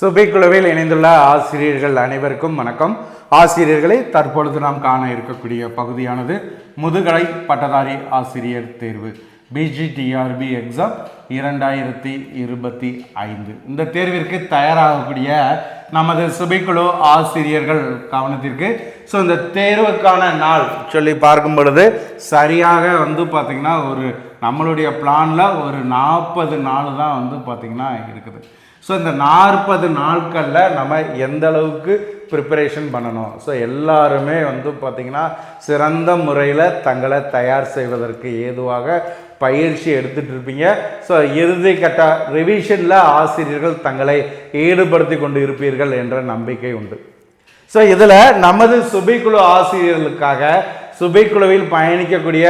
சுபைக்குழுவில் இணைந்துள்ள ஆசிரியர்கள் அனைவருக்கும் வணக்கம். ஆசிரியர்களை தற்பொழுது நாம் காண இருக்கக்கூடிய பகுதியானது முதுகலை பட்டதாரி ஆசிரியர் தேர்வு பிஜிடிஆர்பி எக்ஸாம் இரண்டாயிரத்தி இருபத்தி ஐந்து. இந்த தேர்விற்கு தயாராகக்கூடிய நமது சுபைக்குழு ஆசிரியர்கள் கவனத்திற்கு ஸோ இந்த தேர்வுக்கான நாள் சொல்லி பார்க்கும் பொழுது சரியாக வந்து பார்த்திங்கன்னா ஒரு நம்மளுடைய பிளானில் ஒரு நாற்பது நாள் தான் வந்து பார்த்திங்கன்னா இருக்குது. ஸோ இந்த நாற்பது நாட்களில் நம்ம எந்த அளவுக்கு ப்ரிப்பரேஷன் பண்ணணும்? ஸோ எல்லாருமே வந்து பார்த்திங்கன்னா சிறந்த முறையில் தங்களை தயார் செய்வதற்கு ஏதுவாக பயிற்சி எடுத்துகிட்டு இருப்பீங்க. ஸோ இறுதி கட்ட ரிவிஷனில் ஆசிரியர்கள் தங்களை ஈடுபடுத்தி கொண்டு இருப்பீர்கள் என்ற நம்பிக்கை உண்டு. ஸோ இதில் நமது சுபிக்குழு ஆசிரியர்களுக்காக சுபைக்குழுவில் பயணிக்கக்கூடிய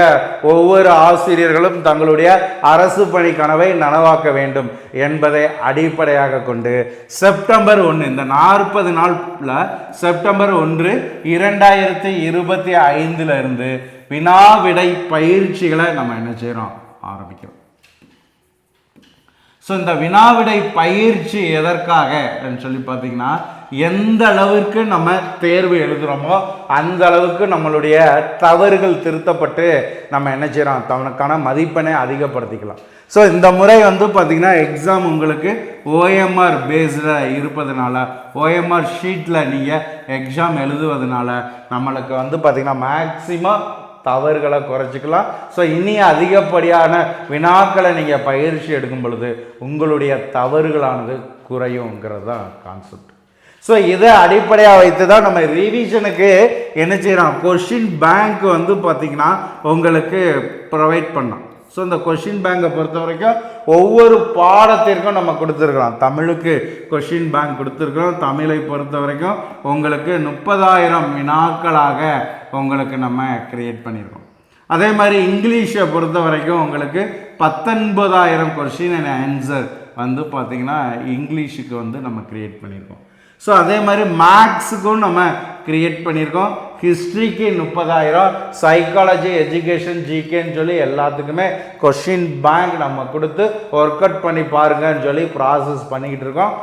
ஒவ்வொரு ஆசிரியர்களும் தங்களுடைய அரசு பணி கனவை நனவாக்க வேண்டும் என்பதை அடிப்படையாக கொண்டு செப்டம்பர் ஒன்று இந்த நாற்பது நாளில் செப்டம்பர் ஒன்று இரண்டாயிரத்தி இருபத்தி ஐந்துல இருந்து வினாவிடை பயிற்சிகளை நம்ம என்ன செய்கிறோம் ஆரம்பிக்கிறோம். ஸோ இந்த வினாவிடை பயிற்சி எதற்காக சொல்லி பார்த்தீங்கன்னா எந்த அளவுக்கு நம்ம தேர்வு எழுதுகிறோமோ அந்த அளவுக்கு நம்மளுடைய தவறுகள் திருத்தப்பட்டு நம்ம என்ன செய்கிறோம் தவனுக்கான மதிப்பெண்ணை அதிகப்படுத்திக்கலாம். ஸோ இந்த முறை வந்து பார்த்திங்கன்னா எக்ஸாம் உங்களுக்கு ஓஎம்ஆர் பேஸில் இருப்பதுனால ஓஎம்ஆர் ஷீட்டில் நீங்கள் எக்ஸாம் எழுதுவதனால நம்மளுக்கு வந்து பார்த்திங்கன்னா மேக்ஸிமம் தவறுகளை குறைச்சிக்கலாம். ஸோ இனி அதிகப்படியான வினாக்களை நீங்கள் பயிற்சி எடுக்கும் பொழுது உங்களுடைய தவறுகளானது குறையுங்கிறது தான் கான்செப்ட் ஸோ இதை அடிப்படையாக வைத்து தான் நம்ம ரிவிஷனுக்கு என்ன செய்கிறோம் கொஷின் பேங்க் வந்து பார்த்திங்கன்னா உங்களுக்கு ப்ரொவைட் பண்ணோம் ஸோ இந்த கொஷின் பேங்கை பொறுத்த வரைக்கும் ஒவ்வொரு பாடத்திற்கும் நம்ம கொடுத்துருக்குறோம் தமிழுக்கு கொஷின் பேங்க் கொடுத்துருக்குறோம். தமிழை பொறுத்த வரைக்கும் உங்களுக்கு முப்பதாயிரம் வினாக்களாக உங்களுக்கு நம்ம க்ரியேட் பண்ணியிருக்கோம். அதே மாதிரி இங்கிலீஷை பொறுத்த வரைக்கும் உங்களுக்கு பத்தொன்பதாயிரம் கொஷின் அண்ட் ஆன்சர் வந்து பார்த்திங்கன்னா இங்கிலீஷுக்கு வந்து நம்ம க்ரியேட் பண்ணியிருக்கோம். ஸோ அதே மாதிரி மேக்ஸுக்கும் நம்ம கிரியேட் பண்ணியிருக்கோம். ஹிஸ்ட்ரிக்கு முப்பதாயிரம் சைக்காலஜி எஜுகேஷன் ஜிகேன்னு சொல்லி எல்லாத்துக்குமே கொஷின் பேங்க் நம்ம கொடுத்து ஒர்க் அவுட் பண்ணி பாருங்கன்னு சொல்லி ப்ராசஸ் பண்ணிக்கிட்டு இருக்கோம்.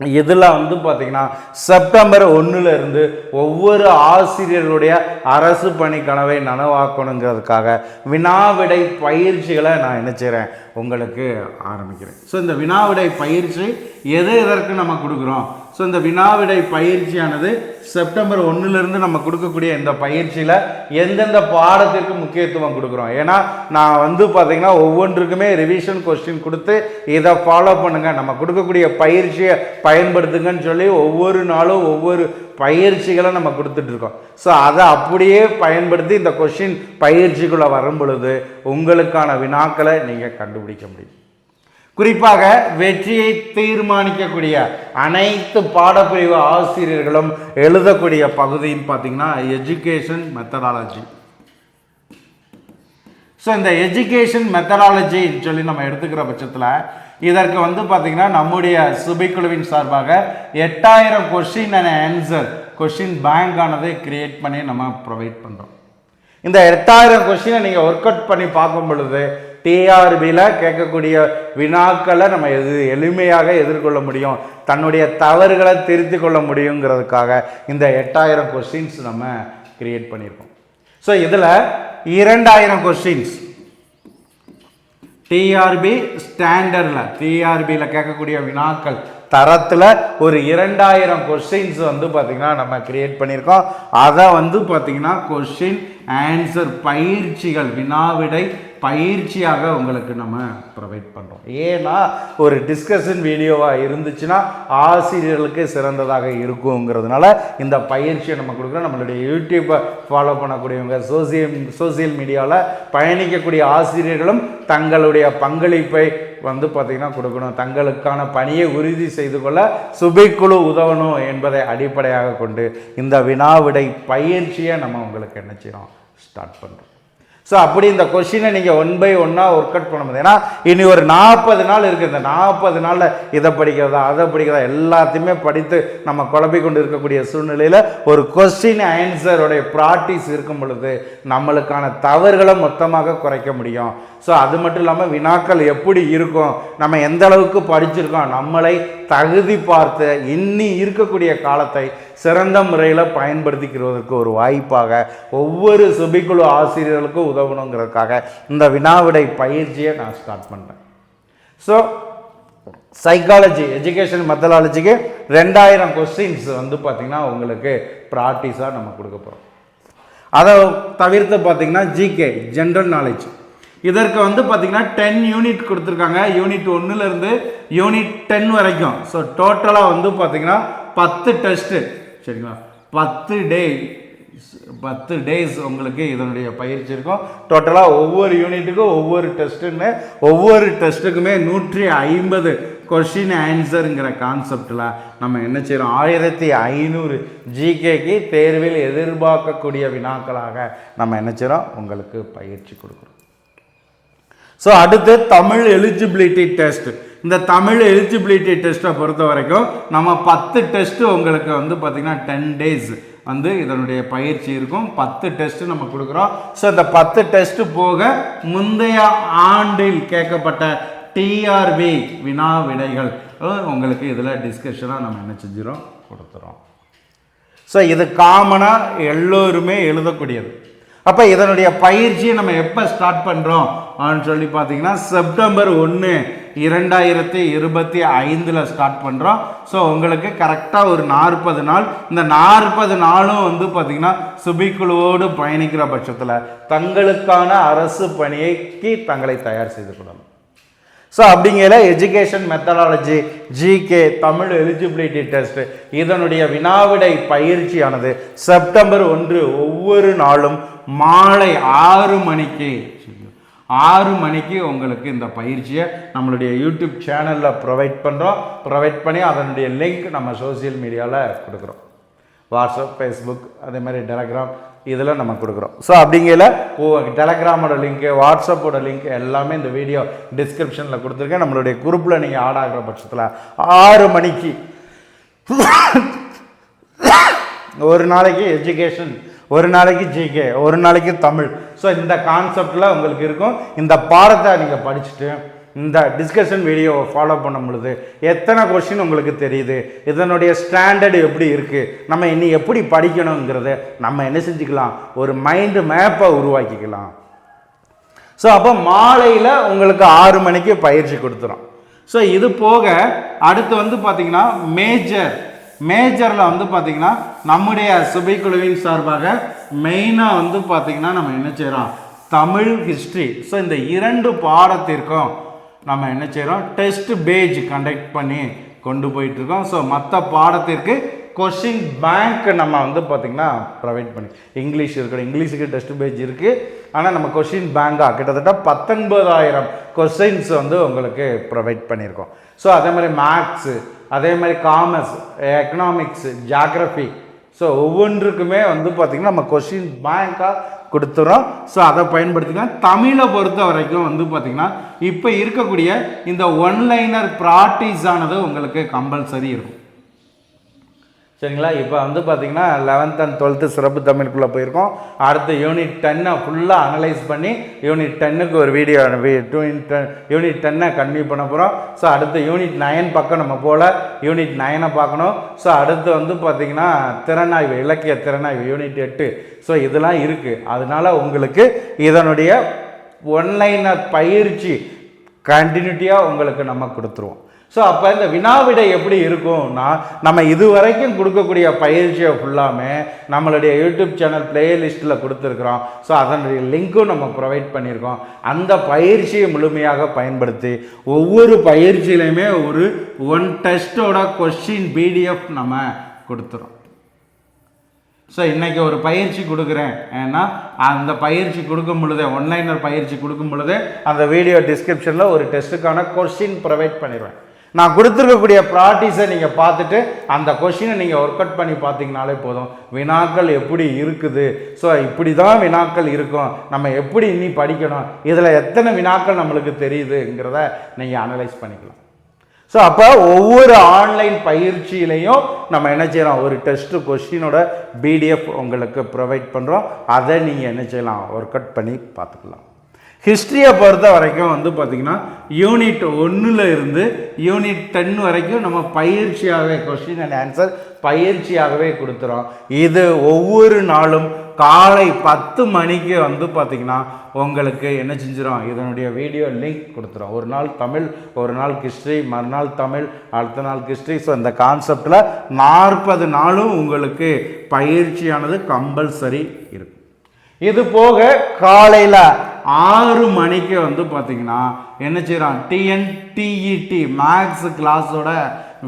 இதில் வந்து பார்த்திங்கன்னா செப்டம்பர் ஒன்றுலேருந்து ஒவ்வொரு ஆசிரியர்களுடைய அரசு பணி கனவை நனவாக்கணுங்கிறதுக்காக வினாவிடை பயிற்சிகளை நான் நினச்சிறேன் உங்களுக்கு ஆரம்பிக்கிறேன். ஸோ இந்த வினாவிடை பயிற்சி எது எதற்கு நம்ம கொடுக்குறோம்? ஸோ இந்த வினாவிடை பயிற்சியானது செப்டம்பர் ஒன்றுலேருந்து நம்ம கொடுக்கக்கூடிய இந்த பயிற்சியில் எந்தெந்த பாடத்திற்கு முக்கியத்துவம் கொடுக்குறோம்? ஏன்னா நான் வந்து பார்த்திங்கன்னா ஒவ்வொன்றுக்குமே ரிவிஷன் கொஸ்டின் கொடுத்து இதை ஃபாலோ பண்ணுங்கள் நம்ம கொடுக்கக்கூடிய பயிற்சியை பயன்படுத்துங்கன்னு சொல்லி ஒவ்வொரு நாளும் ஒவ்வொரு பயிற்சிகளை நம்ம கொடுத்துட்ருக்கோம் ஸோ அதை அப்படியே பயன்படுத்தி இந்த கொஷின் பயிற்சிக்குள்ளே வரும் பொழுது உங்களுக்கான வினாக்களை நீங்கள் கண்டுபிடிக்க முடியும். குறிப்பாக வெற்றியை தீர்மானிக்கக்கூடிய அனைத்து பாடப்பிரிவு ஆசிரியர்களும் எழுதக்கூடிய பகுதின்னு பார்த்தீங்கன்னா எஜுகேஷன் மெத்தடாலஜி ஸோ இந்த எஜுகேஷன் மெத்தடாலஜின்னு சொல்லி நம்ம எடுத்துக்கிற பட்சத்தில் இதற்கு வந்து பார்த்திங்கன்னா நம்முடைய சுபிக்குழுவின் சார்பாக எட்டாயிரம் கொஷின் அண்ட் ஆன்சர் கொஷின் பேங்கானதை கிரியேட் பண்ணி நம்ம ப்ரொவைட் பண்ணுறோம் இந்த எட்டாயிரம் கொஷினை நீங்கள் ஒர்க் அவுட் பண்ணி பார்க்கும் பொழுது டிஆர்பியில் கேட்கக்கூடிய வினாக்களை நம்ம எது எளிமையாக எதிர்கொள்ள முடியும் தன்னுடைய தவறுகளை திருத்தி கொள்ள முடியுங்கிறதுக்காக இந்த எட்டாயிரம் கொஷின்ஸ் நம்ம கிரியேட் பண்ணியிருக்கோம். ஸோ இதில் இரண்டாயிரம் கொஷின்ஸ் டிஆர்பி ஸ்டாண்டர்டில் டிஆர்பியில் கேட்கக்கூடிய வினாக்கள். தரத்தில் ஒரு இரண்டாயிரம் கொஸ்டின்ஸ் வந்து பார்த்திங்கன்னா நம்ம கிரியேட் பண்ணியிருக்கோம். அதை வந்து பார்த்திங்கன்னா கொஷின் ஆன்சர் பயிற்சிகள் வினாவிடை பயிற்சியாக உங்களுக்கு நம்ம ப்ரொவைட் பண்ணுறோம் ஏன்னா ஒரு டிஸ்கஷன் வீடியோவாக இருந்துச்சுன்னா ஆசிரியர்களுக்கு சிறந்ததாக இருக்குங்கிறதுனால இந்த பயிற்சியை நம்ம கொடுக்குறோம் நம்மளுடைய யூடியூப்பை ஃபாலோ பண்ணக்கூடியவங்க சோசியல் சோசியல் மீடியாவில் பயணிக்கக்கூடிய ஆசிரியர்களும் தங்களுடைய பங்களிப்பை வந்து பார்த்திங்கன்னா கொடுக்கணும். தங்களுக்கான பணியை உறுதி செய்து கொள்ள சுபைக்குழு உதவணும் என்பதை அடிப்படையாக கொண்டு இந்த வினாவிடை பயிற்சியை நம்ம உங்களுக்கு என்ன செய்யணும் ஸ்டார்ட் பண்ணுறோம் ஸோ அப்படி இந்த கொஷினை நீங்கள் ஒன் பை ஒன்னாக ஒர்க் அவுட் பண்ண முடியும் ஏன்னா இனி ஒரு நாற்பது நாள் இருக்குது இந்த நாற்பது நாளில் இதை படிக்கிறதா அதை படிக்கிறதா எல்லாத்தையுமே படித்து நம்ம குழப்பி கொண்டு இருக்கக்கூடிய சூழ்நிலையில் ஒரு கொஸ்டின் ஆன்சருடைய ப்ராக்டிஸ் இருக்கும் பொழுது நம்மளுக்கான தவறுகளை மொத்தமாக குறைக்க முடியும். ஸோ அது மட்டும் இல்லாமல் வினாக்கள் எப்படி இருக்கும் நம்ம எந்த அளவுக்கு படிச்சிருக்கோம் நம்மளை தகுதி பார்த்து இன்னி இருக்கக்கூடிய காலத்தை சிறந்த முறையில் பயன்படுத்திக்கிறதுக்கு ஒரு வாய்ப்பாக ஒவ்வொரு சுபிக்குழு ஆசிரியர்களுக்கும் உதவணுங்கிறதுக்காக இந்த வினாவிடை பயிற்சியை நான் ஸ்டார்ட் பண்ணுறேன் ஸோ சைக்காலஜி எஜுகேஷன் மெத்தடாலஜிக்கு ரெண்டாயிரம் கொஸ்டின்ஸ் வந்து பார்த்திங்கன்னா உங்களுக்கு ப்ராக்டிஸாக நம்ம கொடுக்க போகிறோம் அதை தவிர்த்து பார்த்தீங்கன்னா ஜிகே ஜென்ரல் நாலேஜ் இதற்கு வந்து பார்த்திங்கன்னா டென் யூனிட் கொடுத்துருக்காங்க. யூனிட் ஒன்றுலேருந்து யூனிட் டென் வரைக்கும். ஸோ டோட்டலாக வந்து பார்த்திங்கன்னா பத்து டெஸ்ட்டு சரிங்களா? பத்து டே பத்து டேஸ் உங்களுக்கு இதனுடைய பயிற்சி இருக்கும். டோட்டலாக ஒவ்வொரு யூனிட்டுக்கும் ஒவ்வொரு டெஸ்ட்டுன்னு ஒவ்வொரு டெஸ்ட்டுக்குமே நூற்றி ஐம்பது கொஷின் ஆன்சருங்கிற கான்செப்டில் நம்ம என்ன செய்கிறோம் ஆயிரத்தி ஐநூறு ஜிகேக்கு தேர்வில் எதிர்பார்க்கக்கூடிய வினாக்களாக நம்ம என்ன செய்கிறோம் உங்களுக்கு பயிற்சி கொடுக்குறோம். ஸோ அடுத்து தமிழ் எலிஜிபிலிட்டி டெஸ்ட் இந்த தமிழ் எலிஜிபிலிட்டி டெஸ்ட்டை பொறுத்த வரைக்கும் நம்ம பத்து டெஸ்ட்டு உங்களுக்கு வந்து பார்த்திங்கன்னா டென் டேஸ் வந்து இதனுடைய பயிற்சி இருக்கும். பத்து டெஸ்ட்டு நம்ம கொடுக்குறோம். ஸோ இந்த பத்து டெஸ்ட்டு போக முந்தைய ஆண்டில் கேட்கப்பட்ட டிஆர்பி வினா விடைகள் உங்களுக்கு இதில் டிஸ்கஷனாக நம்ம என்ன செஞ்சிடும் கொடுத்துறோம். ஸோ இது காமனாக எல்லோருமே எழுதக்கூடியது. அப்போ இதனுடைய பயிற்சியை நம்ம எப்போ ஸ்டார்ட் பண்ணுறோம் அப்படின்னு சொல்லி பார்த்தீங்கன்னா செப்டம்பர் ஒன்று இரண்டாயிரத்தி இருபத்தி ஐந்தில் ஸ்டார்ட் பண்ணுறோம் ஸோ உங்களுக்கு கரெக்டாக ஒரு நாற்பது நாள். இந்த நாற்பது நாளும் வந்து பார்த்திங்கன்னா சுபிக்குழுவோடு பயணிக்கிற பட்சத்தில் தங்களுக்கான அரசு பணியைக்கு தங்களை தயார் செய்து கொள்ளணும். ஸோ அப்படிங்கிற education methodology GK Tamil eligibility test இதனுடைய வினாவிடை பயிற்சியானது செப்டம்பர் ஒன்று ஒவ்வொரு நாளும் மாலை ஆறு மணிக்கு ஆறு மணிக்கு உங்களுக்கு இந்த பயிற்சியை நம்மளுடைய யூடியூப் சேனலில் ப்ரொவைட் பண்ணுறோம் ப்ரொவைட் பண்ணி அதனுடைய லிங்க் நம்ம சோஷியல் மீடியாவில் கொடுக்குறோம். வாட்ஸ்அப் ஃபேஸ்புக் அதே மாதிரி டெலகிராம் இதில் நம்ம கொடுக்குறோம். ஸோ அப்படிங்கிற டெலகிராமோட லிங்க்கு வாட்ஸ்அப்போட லிங்க் எல்லாமே இந்த வீடியோ டிஸ்கிரிப்ஷனில் கொடுத்துருக்கேன். நம்மளுடைய குரூப்பில் நீங்கள் ஆட் ஆகிற பட்சத்தில் ஆறு மணிக்கு ஒரு நாளைக்கு எஜுகேஷன் ஒரு நாளைக்கு ஜிகே ஒரு நாளைக்கு தமிழ். ஸோ இந்த கான்செப்டில் உங்களுக்கு இருக்கும். இந்த பாடத்தை நீங்கள் படிச்சுட்டு இந்த டிஸ்கஷன் வீடியோவை ஃபாலோ பண்ணும் பொழுது எத்தனை கொஷின் உங்களுக்கு தெரியுது? இதனுடைய ஸ்டாண்டர்டு எப்படி இருக்குது நம்ம இனி எப்படி படிக்கணுங்கிறத நம்ம என்ன செஞ்சுக்கலாம்? ஒரு மைண்டு மேப்பை உருவாக்கிக்கலாம். ஸோ அப்போ மாலையில் உங்களுக்கு ஆறு மணிக்கு பயிற்சி கொடுத்துரும். ஸோ இது போக அடுத்து வந்து பார்த்திங்கன்னா மேஜர் மேஜரில் வந்து பார்த்தீங்கன்னா நம்முடைய சுபைக்குழுவின் சார்பாக மெயினாக வந்து பார்த்திங்கன்னா நம்ம என்ன செய்கிறோம் தமிழ் ஹிஸ்ட்ரி ஸோ இந்த இரண்டு பாடத்திற்கும் நம்ம என்ன செய்கிறோம் டெஸ்ட் பேஜ் கண்டக்ட் பண்ணி கொண்டு போயிட்டுருக்கோம். ஸோ மற்ற பாடத்திற்கு கொஷின் பேங்க் நம்ம வந்து பார்த்திங்கன்னா ப்ரொவைட் பண்ணி இங்கிலீஷ் இருக்கணும் இங்கிலீஷுக்கு டெஸ்ட் பேஜ் இருக்குது ஆனால் நம்ம கொஷின் பேங்காக கிட்டத்தட்ட பத்தொன்பதாயிரம் கொஸ்டின்ஸ் வந்து உங்களுக்கு ப்ரொவைட் பண்ணியிருக்கோம். ஸோ அதே மாதிரி மேக்ஸு அதே மாதிரி காமர்ஸ் எக்கனாமிக்ஸு ஜாக்ரஃபி ஸோ ஒவ்வொன்றுக்குமே வந்து பார்த்திங்கன்னா நம்ம கொஷின் பேங்காக கொடுத்துறோம். ஸோ அதை பயன்படுத்திக்கலாம். தமிழை பொறுத்த வரைக்கும் வந்து பார்த்திங்கன்னா இப்போ இருக்கக்கூடிய இந்த ஒன்லைனர் ப்ராக்டிஸ் ஆனது உங்களுக்கு கம்பல்சரி இருக்கும். சரிங்களா? இப்போ வந்து பார்த்தீங்கன்னா லெவன்த் அண்ட் டுவெல்த்து சிறப்பு தமிழுக்குள்ளே போயிருக்கோம். அடுத்து யூனிட் டென்னை ஃபுல்லாக அனலைஸ் பண்ணி யூனிட் டென்னுக்கு ஒரு வீடியோ யூனிட் டென் யூனிட் டென்னை கன்வியூ பண்ண போகிறோம் ஸோ அடுத்து யூனிட் நயன் பக்கம் நம்ம போல் யூனிட் நயனை பார்க்கணும். ஸோ அடுத்து வந்து பார்த்திங்கன்னா திறனாய்வு இலக்கிய திறனாய்வு யூனிட் எட்டு. ஸோ இதெல்லாம் இருக்குது அதனால் உங்களுக்கு இதனுடைய ஒன்லைனர் பயிற்சி கண்டினியூட்டியாக உங்களுக்கு நம்ம கொடுத்துருவோம். ஸோ அப்போ இந்த வினாவிடை எப்படி இருக்கும்னா நம்ம இது வரைக்கும் கொடுக்கக்கூடிய பயிற்சியை ஃபுல்லாமே நம்மளுடைய யூடியூப் சேனல் பிளேலிஸ்ட்டில் கொடுத்துருக்குறோம். ஸோ அதனுடைய லிங்க்கும் நம்ம ப்ரொவைட் பண்ணியிருக்கோம். அந்த பயிற்சியை முழுமையாக பயன்படுத்தி ஒவ்வொரு பயிற்சியிலையுமே ஒரு ஒன் டெஸ்ட்டோட கொஸ்டின் பிடிஎஃப் நம்ம கொடுத்துரும் ஸோ இன்றைக்கி ஒரு பயிற்சி கொடுக்குறேன். ஏன்னா அந்த பயிற்சி கொடுக்கும் பொழுதே ஒன்லைனர் பயிற்சி கொடுக்கும் பொழுதே அந்த வீடியோ டிஸ்கிரிப்ஷனில் ஒரு டெஸ்ட்டுக்கான கொஸ்டின் ப்ரொவைட் பண்ணிடுவேன். நான் கொடுத்துருக்கக்கூடிய ப்ராக்டிஸை நீங்கள் பார்த்துட்டு அந்த கொஷினை நீங்கள் ஒர்க் அவுட் பண்ணி பார்த்தீங்கனாலே போதும். வினாக்கள் எப்படி இருக்குது? ஸோ இப்படி தான் வினாக்கள் இருக்கும். நம்ம எப்படி இனி படிக்கணும்? இதில் எத்தனை வினாக்கள் நம்மளுக்கு தெரியுதுங்கிறத நீங்கள் அனலைஸ் பண்ணிக்கலாம். ஸோ அப்போ ஒவ்வொரு ஆன்லைன் பயிற்சியிலையும் நம்ம என்ன செய்யலாம்? ஒரு டெஸ்ட்டு கொஷினோட பிடிஎஃப் உங்களுக்கு ப்ரொவைட் பண்ணுறோம் அதை நீங்கள் என்ன செய்யலாம்? ஒர்க் அவுட் பண்ணி பார்த்துக்கலாம். ஹிஸ்ட்ரியை பொறுத்த வரைக்கும் வந்து பார்த்திங்கன்னா யூனிட் ஒன்றில் இருந்து யூனிட் டென் வரைக்கும் நம்ம பயிற்சியாகவே கொஸ்டின் அண்ட் ஆன்சர் பயிற்சியாகவே கொடுத்துறோம். இது ஒவ்வொரு நாளும் காலை பத்து மணிக்கு வந்து பார்த்திங்கன்னா உங்களுக்கு என்ன செஞ்சிடும் இதனுடைய வீடியோ லிங்க் கொடுத்துரும் ஒரு நாள் தமிழ் ஒரு நாள் ஹிஸ்ட்ரி மறுநாள் தமிழ் அடுத்த நாள் ஹிஸ்ட்ரி ஸோ இந்த கான்செப்டில் நாற்பது நாளும் உங்களுக்கு பயிற்சியானது கம்பல்சரி இருக்கும். இது போக காலையில் ஆறு மணிக்கு வந்து பார்த்தீங்கன்னா என்ன செய்கிறான் டிஎன்டிஇடி மேக்ஸ் கிளாஸோட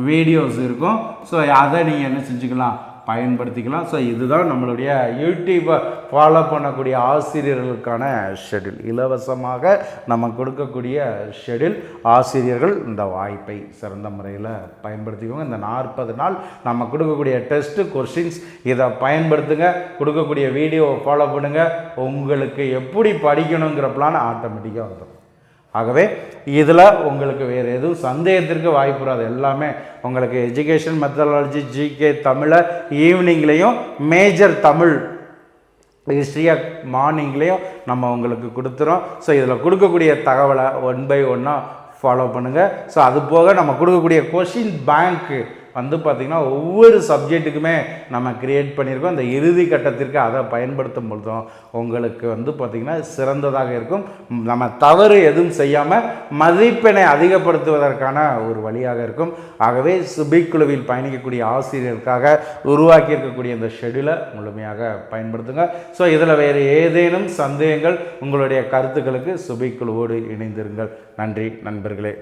வீடியோஸ் இருக்கும். ஸோ அதை நீங்கள் என்ன செஞ்சுக்கலாம்? பயன்படுத்திக்கலாம். ஸோ இதுதான் நம்மளுடைய யூடியூப்பை ஃபாலோ பண்ணக்கூடிய ஆசிரியர்களுக்கான ஷெடியூல் இலவசமாக நம்ம கொடுக்கக்கூடிய ஷெடியூல் ஆசிரியர்கள் இந்த வாய்ப்பை சிறந்த முறையில் பயன்படுத்திக்கோங்க. இந்த நாற்பது நாள் நம்ம கொடுக்கக்கூடிய டெஸ்ட்டு கொஷின்ஸ் இதை பயன்படுத்துங்க. கொடுக்கக்கூடிய வீடியோவை ஃபாலோ பண்ணுங்கள் உங்களுக்கு எப்படி படிக்கணுங்கிற பிளான் ஆட்டோமேட்டிக்காக வந்துடும். ஆகவே இதில் உங்களுக்கு வேறு எதுவும் சந்தேகத்திற்கு வாய்ப்பு வராது. எல்லாமே உங்களுக்கு எஜுகேஷன் மெத்தடாலஜி ஜிகே தமிழை ஈவினிங்லேயும் மேஜர் தமிழ் ஹிஸ்ட்ரியாக மார்னிங்லேயும் நம்ம உங்களுக்கு கொடுத்துறோம். ஸோ இதில் கொடுக்கக்கூடிய தகவலை ஒன் பை ஒன்னாக ஃபாலோ பண்ணுங்கள் ஸோ அது போக நம்ம கொடுக்கக்கூடிய கொஷின் பேங்க்கு வந்து பார்த்திங்கன்னா ஒவ்வொரு சப்ஜெக்ட்டுக்குமே நம்ம க்ரியேட் பண்ணியிருக்கோம். இந்த இறுதி கட்டத்திற்கு அதை பயன்படுத்தும் பொழுதும் உங்களுக்கு வந்து பார்த்திங்கன்னா சிறந்ததாக இருக்கும். நம்ம தவறு எதுவும் செய்யாமல் மதிப்பெண்ணை அதிகப்படுத்துவதற்கான ஒரு வழியாக இருக்கும். ஆகவே சுபிக்குழுவில் பயணிக்கக்கூடிய ஆசிரியருக்காக உருவாக்கியிருக்கக்கூடிய இந்த ஷெடியூலை முழுமையாக பயன்படுத்துங்க. ஸோ இதில் வேறு ஏதேனும் சந்தேகங்கள் உங்களுடைய கருத்துக்களுக்கு சுபிக்குழுவோடு இணைந்திருங்கள். நன்றி நண்பர்களே.